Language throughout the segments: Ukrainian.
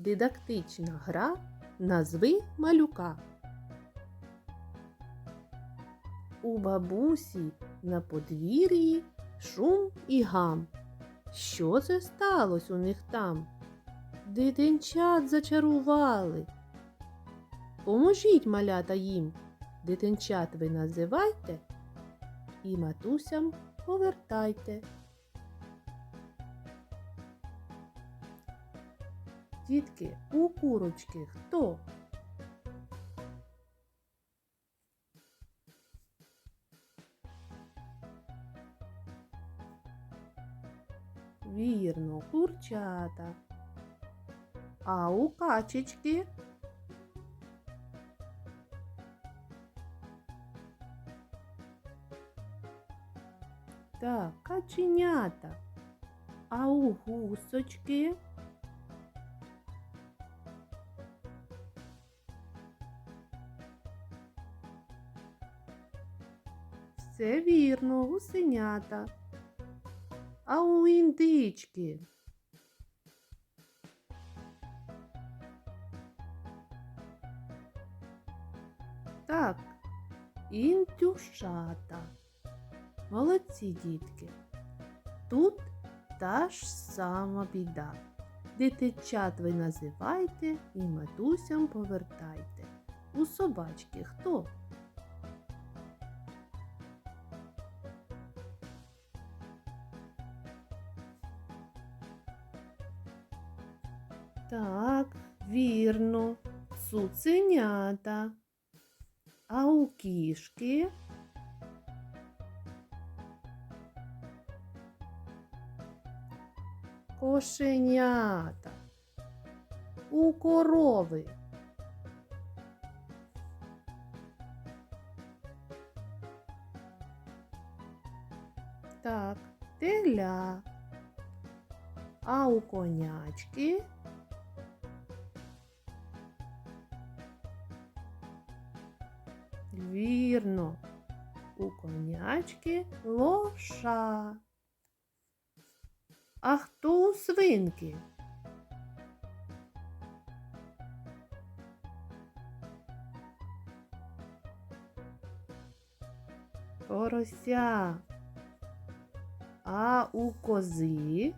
Дидактична гра Назви малюка. У бабусі на подвір'ї шум і гам. Що це сталося у них там? Дитинчат зачарували. Поможіть малята їм. Дитинчат ви називайте і матусям повертайте. Дітки, у курочки хто? Вірно, курчата. А у качечки? Так, каченята. А у гусочки? Все вірно, гусенята. А у індички? Так, індюшата. Молодці дітки. Тут та ж сама біда. Дитичат ви називайте і матусям повертайте. У собачки хто? Так, вірно, цуценята. А у кішки? Кошенята. У корови. Так, теля. А у конячки? Вірно, у конячки лоша. А хто у свинки? Порося. А у кози?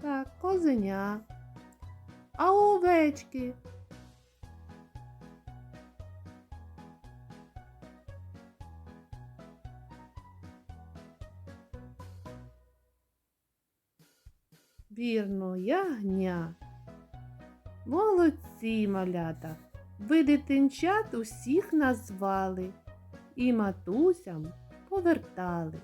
Так, козеня. А овечки? Вірно, ягня. Молодці, малята. Ви дитинчат усіх назвали і матусям повертали.